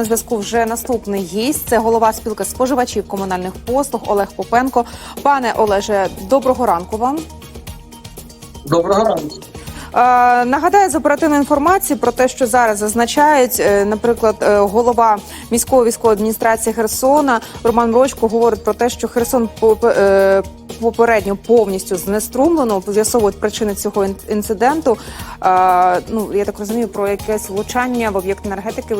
На зв'язку вже наступний гість. Це голова спілки споживачів комунальних послуг Олег Попенко. Пане Олеже, доброго ранку вам. Доброго ранку. Е, нагадаю з оперативної інформації про те, що зараз зазначають, е, наприклад, е, голова міської військової адміністрації Херсона Роман Брочко говорить про те, що Херсон поп- попередньо повністю знеструмлено. З'ясовують причини цього інциденту. Ну я так розумію, про якесь влучання в об'єкт енергетики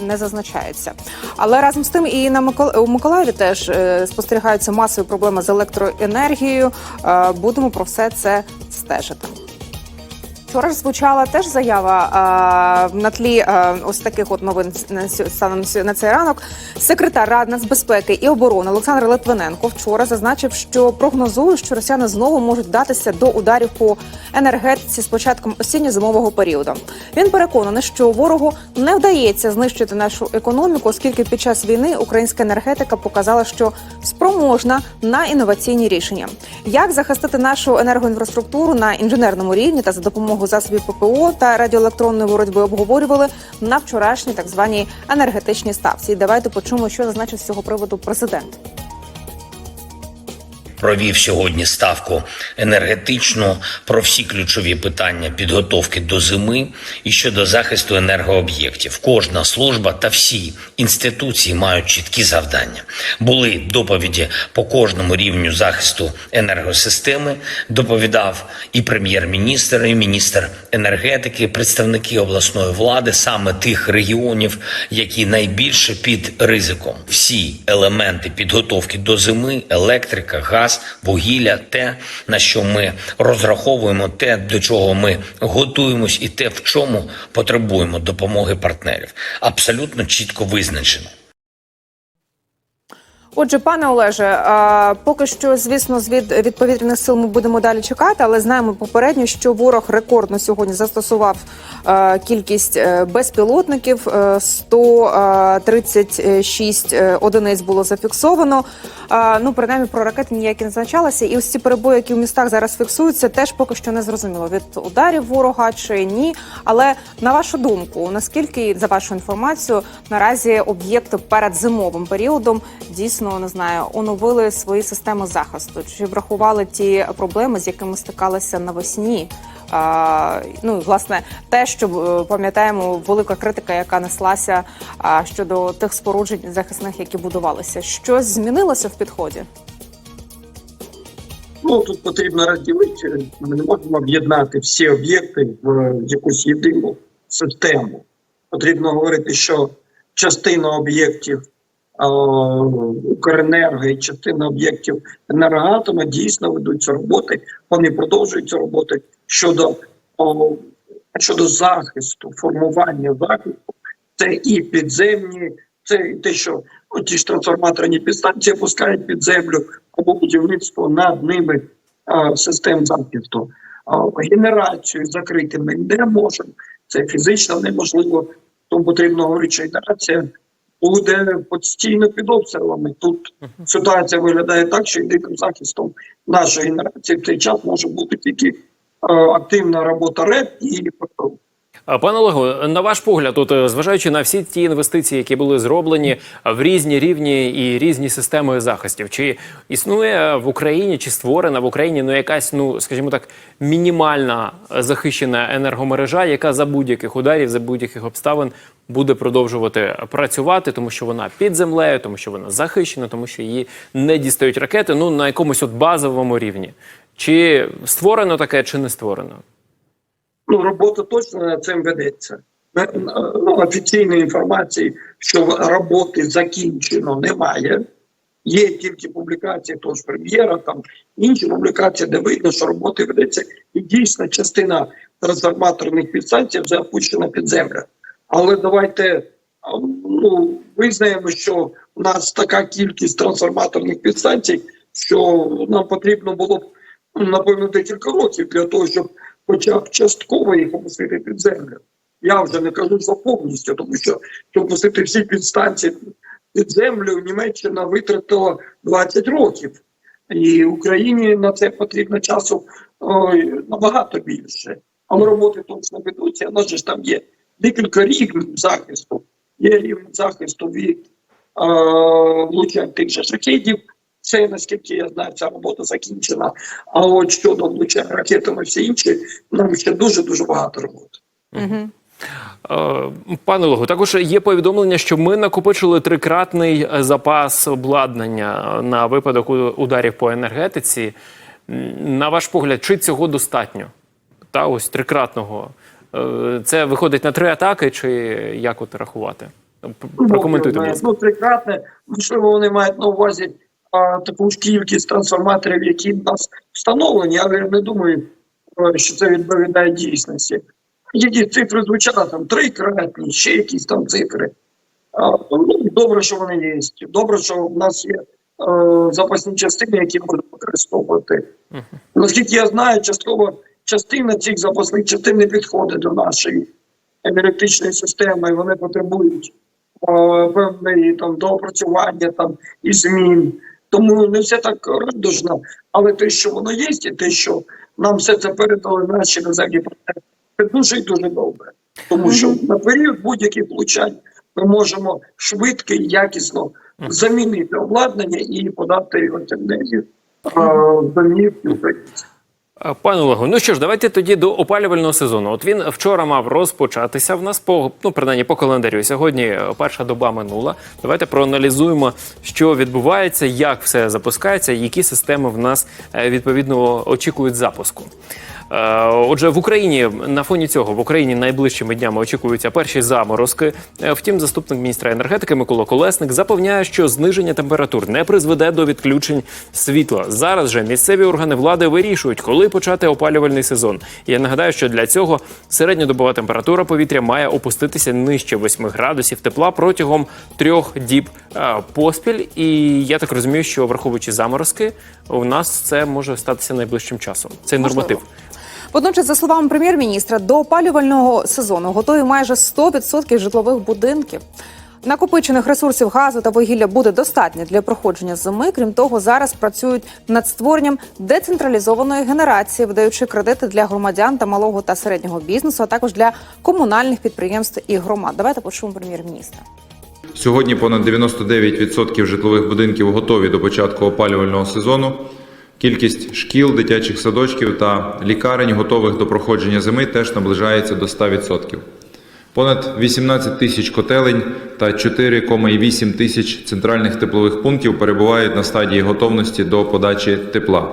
не зазначається. Але разом з тим і на Микол... у Миколаєві теж спостерігаються масові проблеми з електроенергією. Будемо про все це стежити. Вчора ж звучала теж заява а, на тлі а, ось таких от новин станом на цей ранок. Секретар Ради нацбезпеки і оборони Олександр Литвиненко вчора зазначив, що прогнозує, що росіяни знову можуть вдатися до ударів по енергетиці з початком осінньо-зимового періоду. Він переконаний, що ворогу не вдається знищити нашу економіку, оскільки під час війни українська енергетика показала, що спроможна на інноваційні рішення. Як захистити нашу енергоінфраструктуру на інженерному рівні та за допомогою засобів ППО та радіоелектронної боротьби обговорювали на вчорашній так званій енергетичній ставці. Давайте почуємо, що зазначив з цього приводу президент. Провів сьогодні ставку енергетичну про всі ключові питання підготовки до зими і щодо захисту енергооб'єктів. Кожна служба та всі інституції мають чіткі завдання. Були доповіді по кожному рівню захисту енергосистеми. Доповідав і прем'єр-міністр, і міністр енергетики, представники обласної влади, саме тих регіонів, які найбільше під ризиком. Всі елементи підготовки до зими, електрика, газ, вугілля, те, на що ми розраховуємо, те, до чого ми готуємось, і те, в чому потребуємо допомоги партнерів, абсолютно чітко визначено. Отже, пане Олеже, поки що, звісно, з від, повітряних сил ми будемо далі чекати, але знаємо попередньо, що ворог рекордно сьогодні застосував е, кількість е, безпілотників. Е, 136 е, одиниць було зафіксовано. Ну, принаймні, про ракети ніякі не зазначалося. І ось ці перебої, які в містах зараз фіксуються, теж поки що не зрозуміло від ударів ворога чи ні. Але на вашу думку, наскільки за вашу інформацію наразі об'єкти перед зимовим періодом дійсно не знаю, оновили свої системи захисту? Чи врахували ті проблеми, з якими стикалися навесні? А, ну власне те, що е, пам'ятаємо, велика критика, яка неслася а, щодо тих споруджень захисних, які будувалися. Щось змінилося в підході? Ну тут потрібно розділити. Ми не можемо об'єднати всі об'єкти в якусь єдину систему. Потрібно говорити, що частина об'єктів е, Укренерго і частина об'єктів енергоатома дійсно ведуться роботи. Вони продовжуються роботи щодо, щодо захисту, формування захисту. Це і підземні, це і те, що ті ж трансформаторні підстанції пускають під землю або будівництво над ними систем захисту. Генерацію закрити ми не можемо. Це фізично неможливо. Тому говорити, що генерація буде постійно під обстрілами. Тут ситуація виглядає так, що єдиним захистом нашої генерації в цей час може бути тільки а, активна робота РЕД і ППО. А, Пане Олегу, на ваш погляд, от е, зважаючи на всі ті інвестиції, які були зроблені в різні рівні і різні системи захистів, чи існує в Україні, чи створена в Україні ну якась, ну скажімо так, мінімальна е, захищена енергомережа, яка за будь-яких ударів, за будь-яких обставин буде продовжувати працювати, тому що вона під землею, тому що вона захищена, тому що її не дістають ракети, ну на якомусь от базовому рівні. Чи створено таке, чи не створено? Ну, робота точно над цим ведеться. Ну, офіційної інформації, що роботи закінчено, немає. Є тільки публікації того ж прем'єра, там інші публікації, де видно, що роботи ведеться, і дійсно частина трансформаторних підстанцій вже опущена під землю. Але давайте ну, визнаємо, що у нас така кількість трансформаторних підстанцій, що нам потрібно було б напевно декілька років для того, щоб хоча б частково їх опустити під землю. Я вже не кажу, що повністю, тому що щоб опустити всі підстанції під землю, Німеччина витратила 20 років. І Україні на це потрібно часу ой, набагато більше. Але роботи точно ведуться. У ж там є декілька рівнів захисту. є рівень захисту від е, влучань тих же шахідів. Це, наскільки я знаю, ця робота закінчена. А от щодо влучань ракетами і все інше, нам ще дуже-дуже багато роботи. Угу. Пане Лого, також є повідомлення, що ми накопичили трикратний запас обладнання на випадок ударів по енергетиці. На ваш погляд, чи цього достатньо? Та ось трикратного. Е, Це виходить на три атаки, чи як от рахувати? Прокоментуйте, будь. Ну, трикратне, можливо, вони мають на увазі таку ж кількість трансформаторів, які в нас встановлені, але я не думаю, е, що це відповідає дійсності. Які цифри звучали там трикратні, ще якісь там цифри. Ну, добре, що вони є. Добре, що в нас є е, запасні частини, які можна використовувати. Наскільки я знаю, частково частина цих запасних частин не підходить до нашої енергетичної системи, і вони потребують е, певної там доопрацювання там і змін. Тому не все так радужно, але те, що воно є, і те, що нам все це передали наші наземні партнери, це дуже і дуже добре. Тому що на період будь-яких влучань ми можемо швидко і якісно замінити обладнання і подати енергію е, в домівки українців. Пане Олегу, ну що ж, давайте тоді до опалювального сезону. От він вчора мав розпочатися в нас по ну принаймні по календарю. Сьогодні е, перша доба минула. Давайте проаналізуємо, що відбувається, як все запускається, які системи в нас е, відповідно очікують запуску. Е, Отже, в Україні на фоні цього в Україні найближчими днями очікуються перші заморозки. Е, Втім, заступник міністра енергетики Микола Колесник запевняє, що зниження температур не призведе до відключень світла. Зараз же місцеві органи влади вирішують, коли почати опалювальний сезон. Я нагадаю, що для цього середньодобова температура повітря має опуститися нижче 8 градусів тепла протягом трьох діб е, поспіль. І я так розумію, що враховуючи заморозки, у нас це може статися найближчим часом. Цей норматив. Водночас, за словами прем'єр-міністра, до опалювального сезону готові майже 100% житлових будинків. Накопичених ресурсів газу та вугілля буде достатньо для проходження зими. Крім того, зараз працюють над створенням децентралізованої генерації, видаючи кредити для громадян та малого та середнього бізнесу, а також для комунальних підприємств і громад. Давайте почуємо прем'єр-міністра. Сьогодні понад 99% житлових будинків готові до початку опалювального сезону. Кількість шкіл, дитячих садочків та лікарень, готових до проходження зими, теж наближається до 100%. Понад 18 тисяч котелень та 4,8 тисяч центральних теплових пунктів перебувають на стадії готовності до подачі тепла.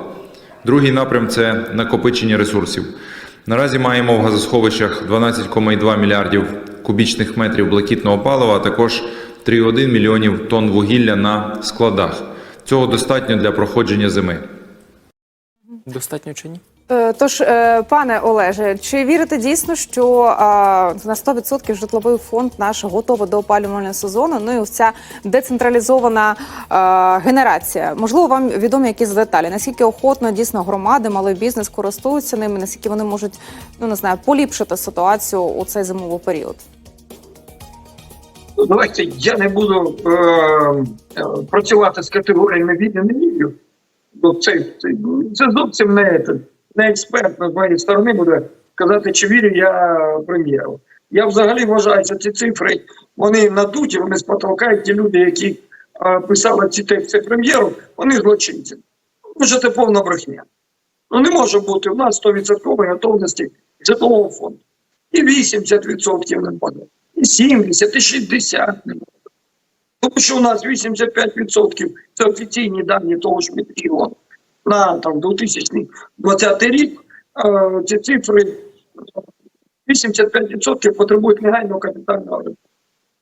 Другий напрям це накопичення ресурсів. Наразі маємо в газосховищах 12,2 мільярдів кубічних метрів блакитного палива, а також 3,1 мільйонів тонн вугілля на складах. Цього достатньо для проходження зими. Достатньо чи ні? Е, Тож, е, пане Олеже, чи вірите дійсно, що на 100% житловий фонд наш готовий до опалювального сезону? Ну і ось ця децентралізована генерація. Можливо, вам відомі якісь деталі? Наскільки охотно дійсно громади, малий бізнес користуються ними? Наскільки вони можуть ну не знаю, поліпшити ситуацію у цей зимовий період? Ну, Давайте я не буду е, е, працювати з категоріями вірю, Бо це, це, це зовсім не, не експерт з моєї сторони буде казати, чи вірю я прем'єру. Я взагалі вважаю, що ці цифри вони надуті, вони з ті люди, які е, писали ці тексти прем'єру, вони злочинці. Може, це повна брехня. Ну не може бути у нас 100% готовності житлового фонду. І 80% не буде, і 70, і 60 не буде. Тому що у нас 85% це офіційні дані того ж Мінрегіону на там 2020 рік. Е, ці цифри 85% потребують негайного капітального ремонту.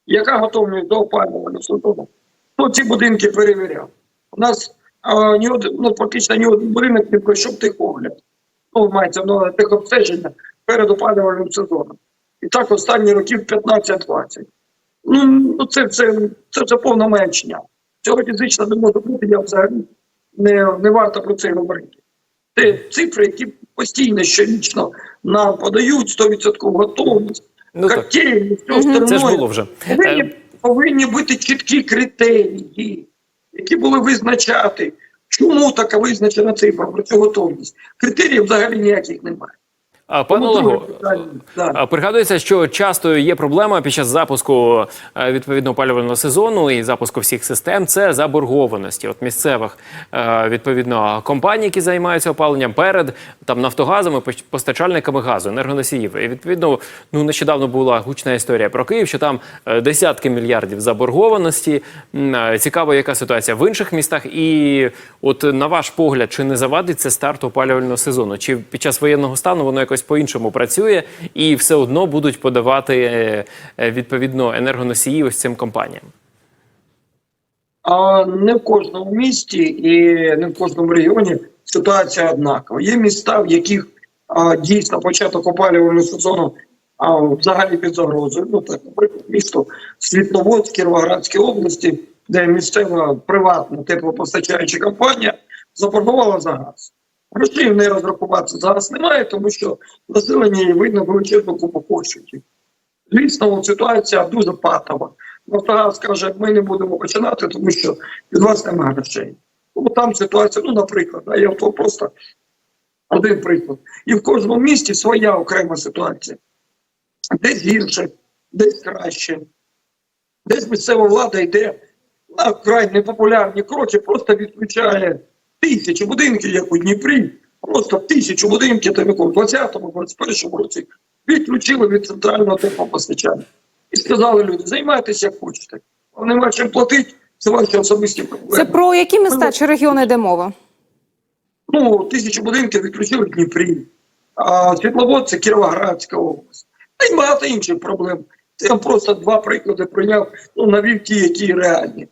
Яка готовність до опалювального сезону? Хто ці будинки перевіряв? У нас е, ні один, ну, практично ні один будинок не пройшов техогляд. Ну, мається ну, техобстеження перед опалювальним сезоном. І так останні років 15-20. Ну, ну це, це, це, це повна меншня. Цього фізично не може бути, я взагалі не, не варто про це говорити. Це цифри, які постійно щорічно нам подають 100% готовність, Ну все Мгм. Це ж було вже. Повинні, повинні бути чіткі критерії, які були визначати, чому така визначена цифра про цю готовність. Критеріїв взагалі ніяких немає. А, пане Олегу, Пригадується, що часто є проблема під час запуску е, відповідно опалювального сезону і запуску всіх систем. Це заборгованості от місцевих е, відповідно компаній, які займаються опаленням перед там поч- постачальниками газу, енергоносіїв. І відповідно, ну нещодавно була гучна історія про Київ, що там е, десятки мільярдів заборгованості. Цікаво, яка ситуація в інших містах. І от на ваш погляд, чи не завадить це старт опалювального сезону? Чи під час воєнного стану воно якось по-іншому працює і все одно будуть подавати е, е, відповідно енергоносії ось цим компаніям? А не в кожному місті і не в кожному регіоні ситуація однакова. Є міста, в яких а, дійсно початок опалювального сезону а, взагалі під загрозою. Ну так, наприклад, місто Світловодськ Кіровоградській області, де місцева приватна теплопостачаюча компанія заборгувала за газ. Грошей в неї розрахуватися зараз немає, тому що населення видно величезну купу коштів. Звісно, ситуація дуже патова. Нафтогаз каже, ми не будемо починати, тому що від вас немає грошей. Тому там ситуація, ну, наприклад, да, я то просто один приклад. І в кожному місті своя окрема ситуація. Десь гірше, десь краще. Десь місцева влада йде на край непопулярні кроки, просто відключає тисячі будинків, як у Дніпрі, просто тисячу будинків, там у 20-му, 21-му році, відключили від центрального теплопостачання. І сказали люди, займайтеся як хочете. Вам нема чим платити, це ваші особисті проблеми. Це про які міста чи регіони йде мова? Ну, тисячу будинків відключили в Дніпрі, а Світловод це Кіровоградська область. Та й багато інших проблем. Це я просто два приклади прийняв, ну, навів ті, які реальні.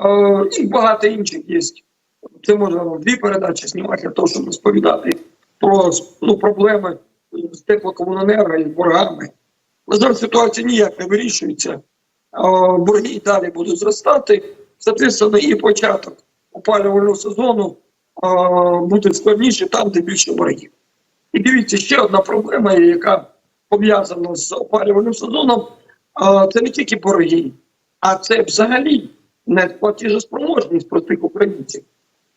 Е, і багато інших є. Це можна вам дві передачі знімати для того, щоб розповідати про ну, проблеми з теплокомуненерго і боргами. На жаль, ситуація ніяк не вирішується. Борги і далі будуть зростати. Соответственно, і початок опалювального сезону буде складніше там, де більше боргів. І дивіться, ще одна проблема, яка пов'язана з опалювальним сезоном, це не тільки борги, а це взагалі неплатіжеспроможність простих українців.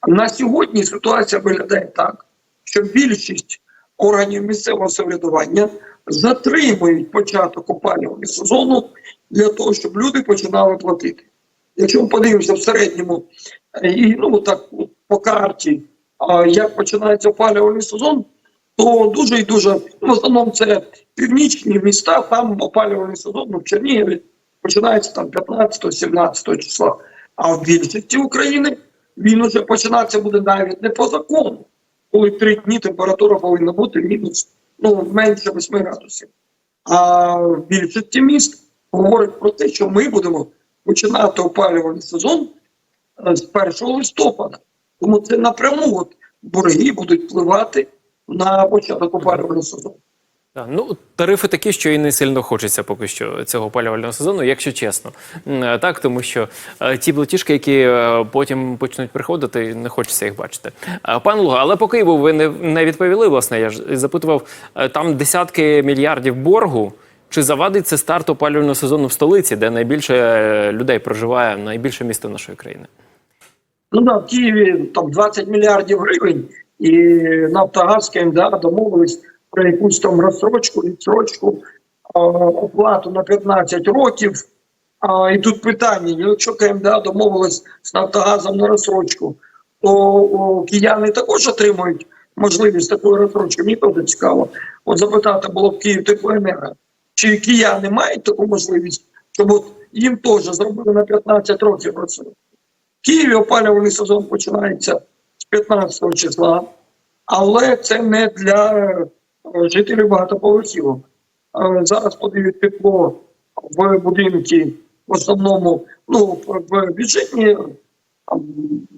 На сьогодні ситуація виглядає так, що більшість органів місцевого самоврядування затримують початок опалювального сезону для того, щоб люди починали платити. Якщо ми подивимося в середньому, е, і ну так по карті, як починається опалювальний сезон, то дуже і дуже ну, в основному це північні міста, там опалювальний сезон ну, в Чернігові починається там 15-17 числа. А в більшості України він уже починатися буде навіть не по закону, коли три дні температура повинна бути мінус ну, менше 8 градусів. А більшості міст говорить про те, що ми будемо починати опалювальний сезон е, з 1 листопада. Тому це напряму от борги будуть впливати на початок опалювального сезону. Ну тарифи такі, що і не сильно хочеться поки що цього опалювального сезону, якщо чесно. Е, Так, тому що е, ті платіжки, які е, потім почнуть приходити, не хочеться їх бачити. Пан Луга, але по Києву ви не, відповіли. Власне, я ж запитував там десятки мільярдів боргу. Чи завадить це старт опалювального сезону в столиці, де найбільше людей проживає, найбільше місто нашої країни? Ну да, в Києві там 20 мільярдів гривень, і Нафтогаз КМДА домовились про якусь там розсрочку, відсрочку, оплату на 15 років. А, і тут питання: якщо КМДА домовилась з Нафтогазом на розсрочку, то о, кияни також отримують можливість такої розсрочки. Мені теж цікаво. От запитати було б Київ теплоенерго, чи кияни мають таку можливість, щоб от їм теж зробили на 15 років розсрочку. В Києві опалювальний сезон починається з 15 числа, але це не для жителів багатоповерхівок. Е, Зараз подають тепло в будинки, в основному ну, в бюджетні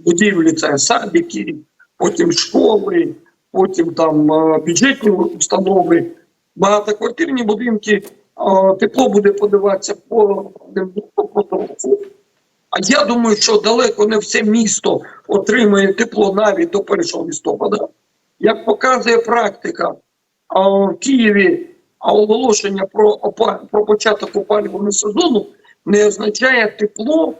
будівлі, це садики, потім школи, потім там е, бюджетні установи, багатоквартирні будинки. е, Тепло буде подаватися по по. А я думаю, що далеко не все місто отримує тепло навіть до 1 листопада. Як показує практика, в Києві оголошення про, про початок опалювального сезону не означає тепло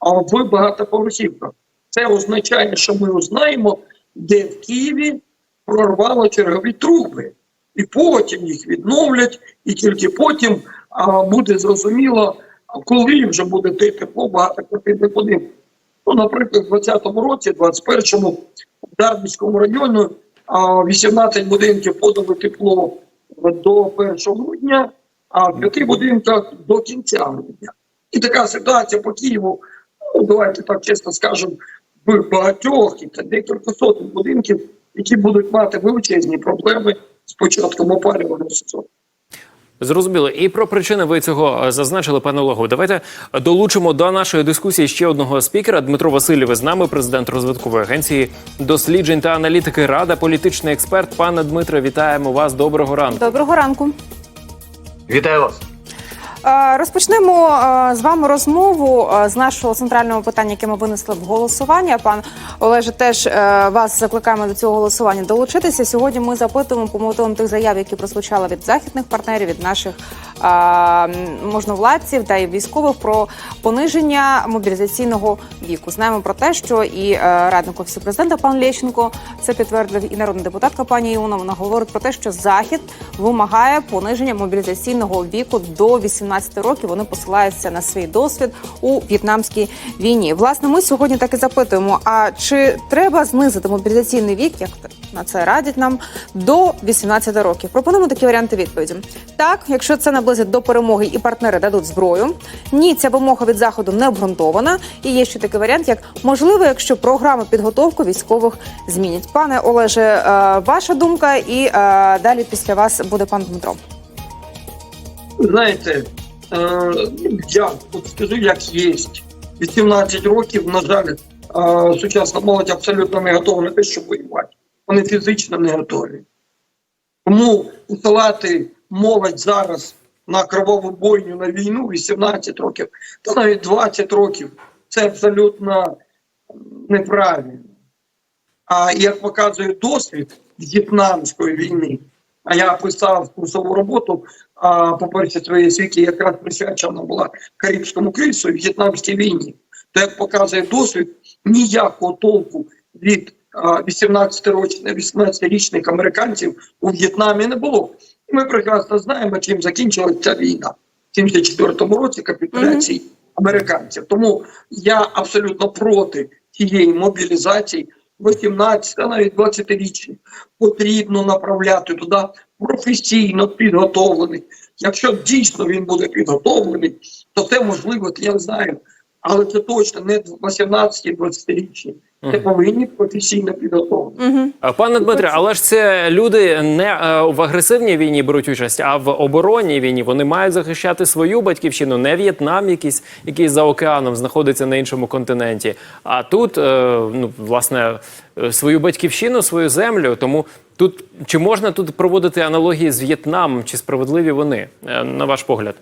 в багатоповерхівках. Це означає, що ми узнаємо, де в Києві прорвало чергові труби. і потім їх відновлять, і тільки потім а, буде зрозуміло, коли вже буде те тепло багатоквартирних будинків. Ну, наприклад, в 2020 році, 21-му, в Дарбівському районі 18 будинків подали тепло до 1 грудня, а в п'яти будинках до кінця грудня. І така ситуація по Києву, ну, давайте так чесно скажемо, в багатьох і декілька сотень будинків, які будуть мати величезні проблеми з початком опалювального сезону. Зрозуміло. І про причини ви цього е, зазначили, пане Олегу. Давайте долучимо до нашої дискусії ще одного спікера. Дмитро Васильєв з нами, президент розвиткової агенції досліджень та аналітики Рада, політичний експерт. Пане Дмитре, вітаємо вас. Доброго ранку. Доброго ранку. Вітаю вас. Е, Розпочнемо е, з вами розмову е, з нашого центрального питання, яке ми винесли в голосування. Пан Олеже, теж вас закликаємо до цього голосування долучитися. Сьогодні ми запитуємо по мотивам тих заяв, які прозвучали від західних партнерів, від наших можновладців та й військових про пониження мобілізаційного віку. Знаємо про те, що і радник офісу президента пан Лещенко це підтвердив, і народна депутатка пані Іона. Вона говорить про те, що захід вимагає пониження мобілізаційного віку до 18 років. Вони посилаються на свій досвід у в'єтнамській війні. Власне, ми сьогодні так і запитуємо: а чи треба знизити мобілізаційний вік, як на це радять нам, до 18 років? Пропонуємо такі варіанти відповіді. Так, якщо це наблизить до перемоги і партнери дадуть зброю. Ні, ця вимога від заходу не обґрунтована. І є ще такий варіант, як можливо, якщо програми підготовки військових змінять. Пане Олеже, е, ваша думка, і е, далі після вас буде пан Дмитро. Знаєте, е, я от скажу, як є. 18 років, на жаль, сучасна молодь абсолютно не готова на те, щоб воювати. Вони фізично не готові. Тому посилати молодь зараз на кроваву бойню, на війну 18 років, та навіть 20 років це абсолютно неправильно. А як показує досвід В'єтнамської війни, а я писав курсову роботу а, по першій своїй світі, якраз присвячена була Карибському кризу і В'єтнамській війні. То як показує досвід, ніякого толку від 18-річних 18-річних американців у В'єтнамі не було. І ми прекрасно знаємо, чим закінчилася ця війна в 74-му році капітуляції американців. Тому я абсолютно проти цієї мобілізації. 18, а навіть 20-річних потрібно направляти туди професійно підготовлених. Якщо дійсно він буде підготовлений, то це можливо, я знаю, але це точно не 18-20-річні. Це повинні професійно підготовлені. Угу. Пане Дмитре, але ж це люди не е, в агресивній війні беруть участь, а в оборонній війні. Вони мають захищати свою батьківщину, не В'єтнам, якийсь, який за океаном знаходиться на іншому континенті. А тут, е, ну власне, е, свою батьківщину, свою землю. Тому тут чи можна тут проводити аналогії з В'єтнамом, чи справедливі вони, е, на ваш погляд?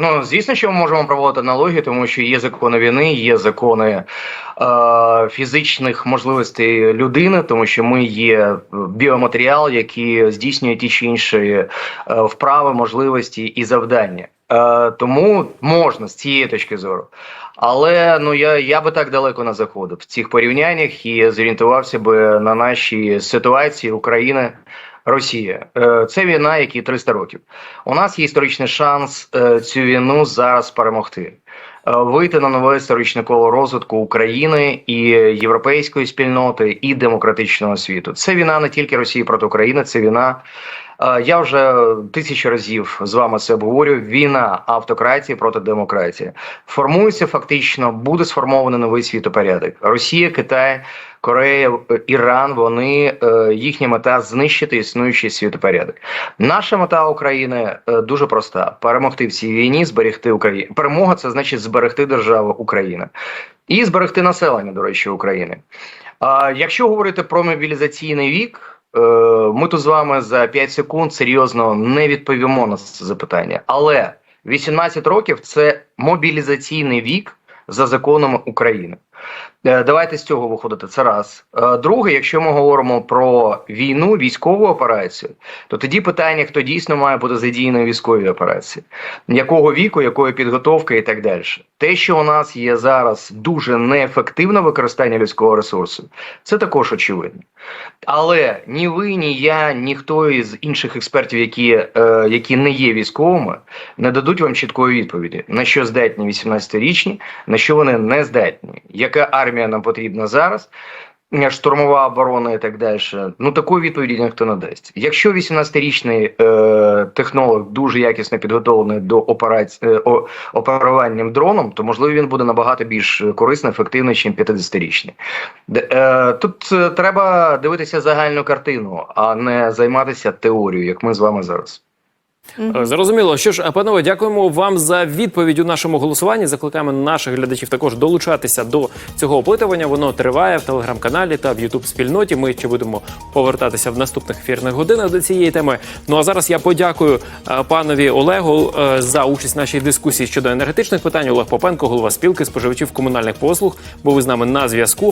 Ну, звісно, що ми можемо проводити аналогії, тому що є закони війни, є закони е, фізичних можливостей людини, тому що ми є біоматеріал, який здійснює ті чи інші е, вправи, можливості і завдання. Е, тому можна з цієї точки зору. Але ну я, я би так далеко не заходив в цих порівняннях і зорієнтувався би на нашій ситуації України. Росія Е, це війна, якій 300 років. У нас є історичний шанс е, цю війну зараз перемогти, вийти на нове історичне коло розвитку України і європейської спільноти і демократичного світу. Це війна не тільки Росії проти України, це війна. е, Я вже тисячу разів з вами це обговорюю. Війна автократії проти демократії формується фактично, буде сформований новий світопорядок. Росія, Китай, Корея, е, Іран. Вони е, їхня мета знищити існуючий світопорядок. Наша мета України е, дуже проста: перемогти в цій війні, зберегти Україну. Перемога це значить зберегти державу Україна і зберегти населення, до речі, України. А якщо говорити про мобілізаційний вік. Ми тут з вами за 5 секунд серйозно не відповімо на це запитання. Але 18 років це мобілізаційний вік за законами України. Е, Давайте з цього виходити. Це раз. Е, Друге, якщо ми говоримо про війну, військову операцію, то тоді питання, хто дійсно має бути задіяний військовій операції, якого віку, якої підготовки і так далі. Те, що у нас є зараз дуже неефективне використання людського ресурсу, це також очевидно. Але ні ви, ні я, ніхто із інших експертів, які, е, які не є військовими, не дадуть вам чіткої відповіді, на що здатні 18-річні, на що вони не здатні, яка армія нам потрібна зараз. е, Штурмова оборона і так далі. Ну такої відповіді ніхто не дасть. Якщо 18-річний е, технолог дуже якісно підготовлений до операції е, оперуванням дроном, то можливо він буде набагато більш корисний, ефективний, ніж 50-річний. Д- е, Тут е, треба дивитися загальну картину, а не займатися теорією, як ми з вами зараз. Е, Зрозуміло. Що ж, е, панове, дякуємо вам за відповідь у нашому голосуванні. Закликаємо наших глядачів також долучатися до цього опитування. Воно триває в телеграм-каналі та в Ютуб спільноті. Ми ще будемо повертатися в наступних ефірних годинах до цієї теми. Ну а зараз я подякую е, панові Олегу за участь в нашій дискусії щодо енергетичних питань. Олег Попенко, голова спілки споживачів комунальних послуг, був із нами на зв'язку.